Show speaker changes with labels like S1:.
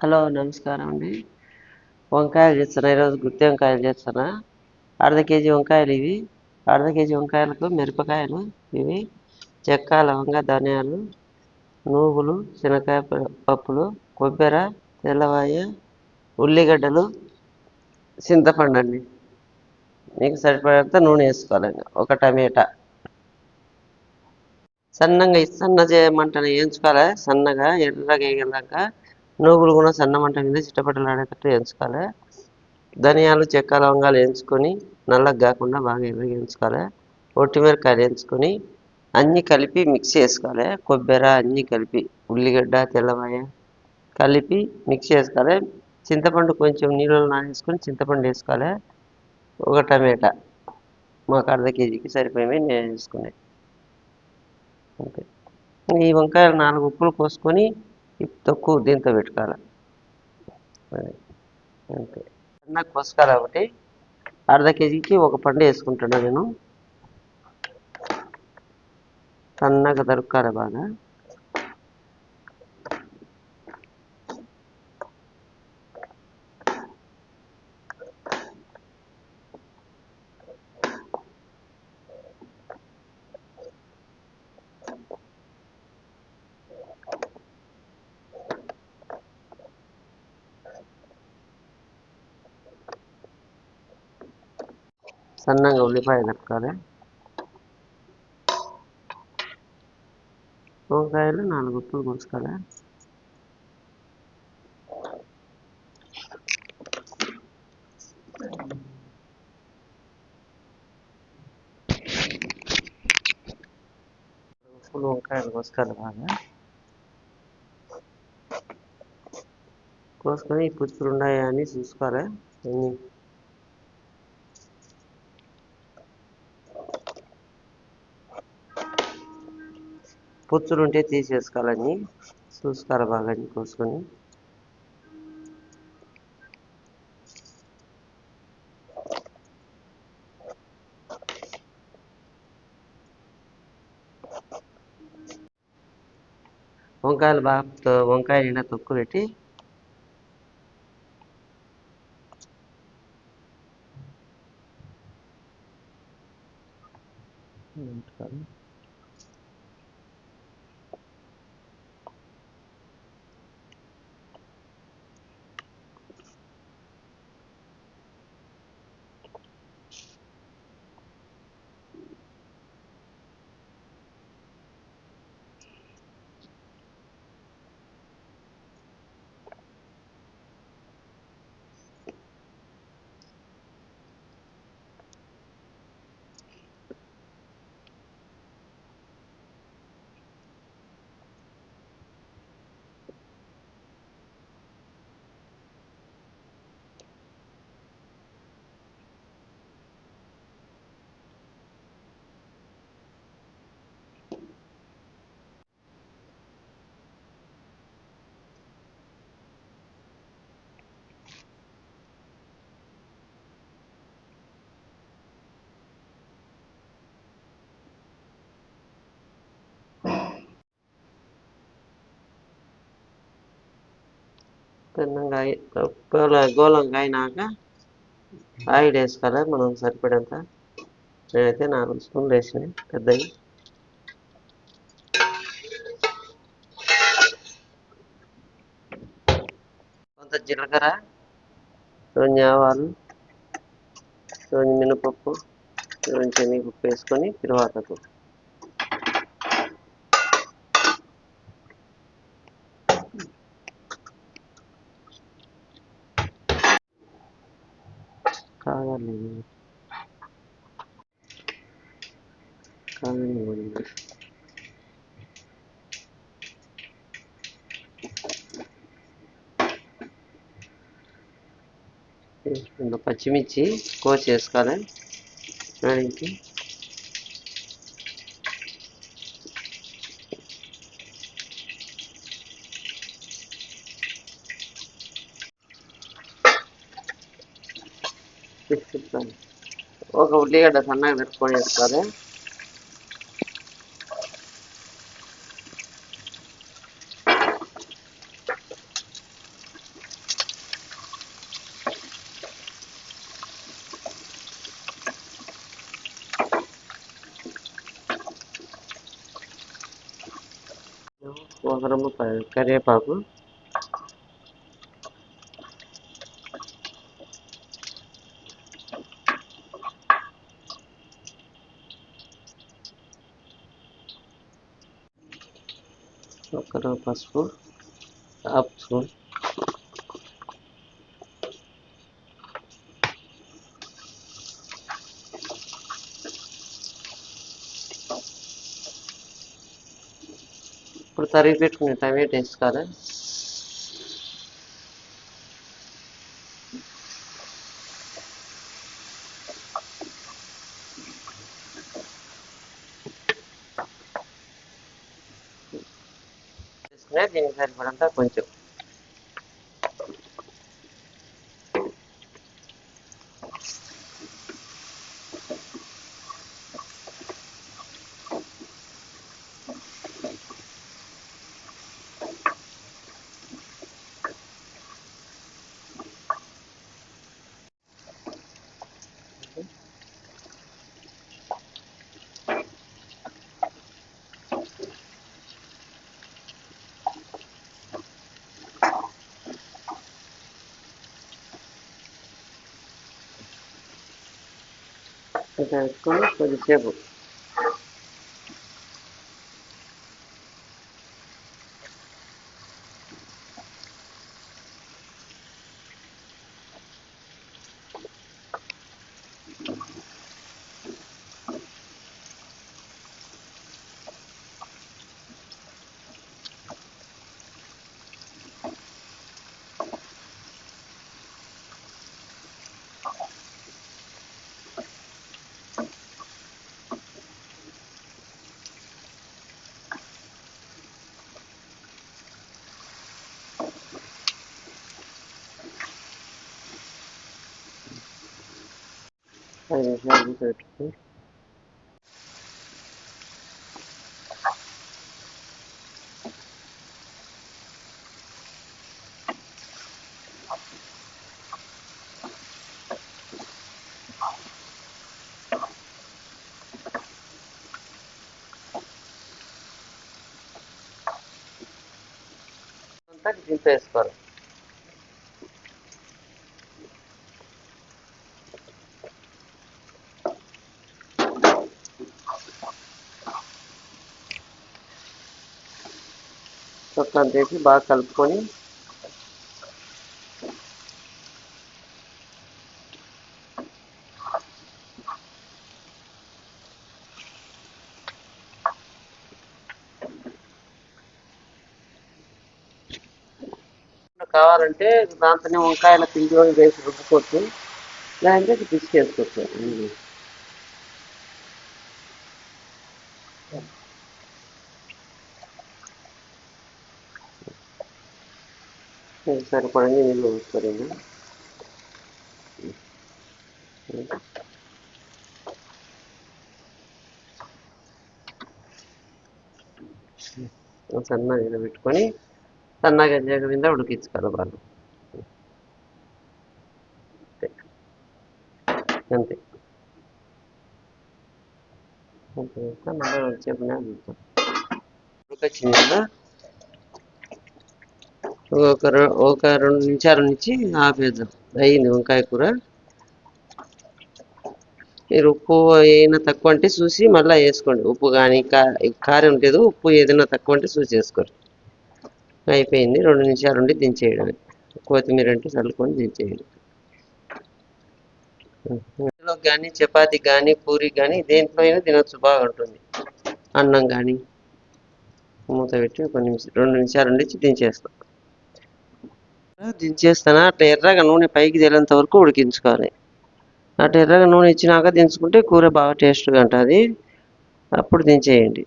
S1: Hello నమస్కారం అండి. వంకాయలు చేస్తున్నా ఈరోజు గుత్తి వంకాయలు చేస్తున్నా. అర్ధ కేజీ వంకాయలు ఇవి. అర్ధ కేజీ వంకాయలకు మిరపకాయలు ఇవి. చెక్క లవంగ ధనియాలు నువ్వులు శనగకాయ పప్పులు కొబ్బరి తెల్లవాయ ఉల్లిగడ్డలు చింతపండు అండి. మీకు సరిపడేంత నూనె వేసుకోవాలండి ఒక టమేటా. సన్నగా సన్న చేయమంటనే వేయించుకోవాలి. సన్నగా ఎర్రగా వేగేదాక నువ్వులు కూడా సన్న మంట మీద చిట్టపట్టలాడేటట్టు వేయించుకోవాలి ధనియాలు చెక్క లవంగాలు వేయించుకొని నల్లగా కాకుండా బాగా ఎర్రగా వేయించుకోవాలి ఒట్టిమిరకాయలు వేయించుకొని అన్నీ కలిపి మిక్స్ చేసుకోవాలి. కొబ్బరి అన్నీ కలిపి ఉల్లిగడ్డ తెల్లవాయ కలిపి మిక్స్ చేసుకోవాలి. చింతపండు కొంచెం నీళ్ళలో నానేసుకొని చింతపండు వేసుకోవాలి. ఒక టమాటా మాకు అర్ధ కేజీకి సరిపోయి నేను వేసుకునే ఓకే ఈ వంకాయలు నాలుగు ఉప్పులు కోసుకొని తక్కువ దీంతో పెట్టుకోవాలి. అంతే. నాకు కోసుకోవాలి ఒకటి అర్ధ కేజీకి ఒక పండు వేసుకుంటున్నా నేను. సన్నగా దొరకాలి బాగా. సన్నగా ఉల్లిపాయ దొరకాలి వంకాయలు నాలుగు ఉప్పులు కోసుకోవాలి? ఉప్పులు వంకాయలు కోసుకోవాలి బాగా. కోసుకొని ఈ పుచ్చులు ఉన్నాయా అని చూసుకోవాలి? పుచ్చులు ఉంటే తీసేసుకోవాలని చూసుకోవాలి బాగా కోసుకొని వంకాయలు బాగా తో- వంకాయ నిండా తొక్కు పెట్టి పెట్టుకోవాలి. తిన్నంగా గోళ గోళంగా అయినాక ఆయిల్ వేసుకోవాలి? మనం సరిపడేంత. నేనైతే నాలుగు స్పూన్లు వేసినాయి పెద్దవి. కొంత జీలకర్ర రెండు ఆవాలు రెండు మినపప్పు రెండు శనగపప్పు వేసుకొని తిరువాతకు కావాలి కావాలి పచ్చిమిర్చి కోసి వేసుకోవాలి? దానికి ఒక ఉల్లిగడ్డ సన్నగా పెట్టుకొని వేసుకోవాలి కోసరము కరివేపాకు ఒక రవ్వ పసుపు హాఫ్ స్పూన్ ఇప్పుడు తరిగి పెట్టుకునే టమాటా వేసుకోవాలి వేసుకునే దీనికి సరిపడంత కొంచెం ఇంకా వేసుకొని కొద్దిసేపు ఐదు నిమిషాలు మూత పెట్టుకొని అంతా దీంతో వేసుకోవాలి చొక్కా చేసి బాగా కలుపుకొని కావాలంటే దాంతోనే వంకాయల పిండి వేసి రుబ్బుకోవచ్చు లేదంటే పిసికేసుకోవచ్చు సరిపడంగా నీళ్ళు పోసుకోండి సన్నగా పెట్టుకొని సన్నగా జగ మీద ఉడికించుకోవాలి బాగా. అంతే. అంతే. మళ్ళీ వచ్చేపునే ఉడుకుతాం కదా ఒక ఒక రెండు నిమిషాల నుంచి ఆపేద్దాం. అయ్యింది వంకాయ కూర. మీరు ఉప్పు ఏమైనా తక్కువ అంటే చూసి మళ్ళీ వేసుకోండి. ఉప్పు కానీ కా కారం లేదు ఉప్పు ఏదైనా తక్కువ అంటే చూసి వేసుకోండి. అయిపోయింది. రెండు నిమిషాలు ఉండి దించేయడమే. కొత్తిమీర అంటే చల్లుకొని దించేయడం ఇందులో కానీ చపాతి కానీ పూరి కానీ దేంట్లో అయినా తినొచ్చు. బాగుంటుంది. అన్నం కానీ మూత పెట్టి ఒక నిమిషం రెండు నిమిషాలు ఉండి దించేస్తాం. దించేస్తాను అట్లా ఎర్రగా నూనె పైకి తేలేంత వరకు ఉడికించుకోవాలి. అట్లా ఎర్రగా నూనె ఇచ్చినాక దించుకుంటే కూర బాగా టేస్ట్గా ఉంటుంది. అప్పుడు దించేయండి.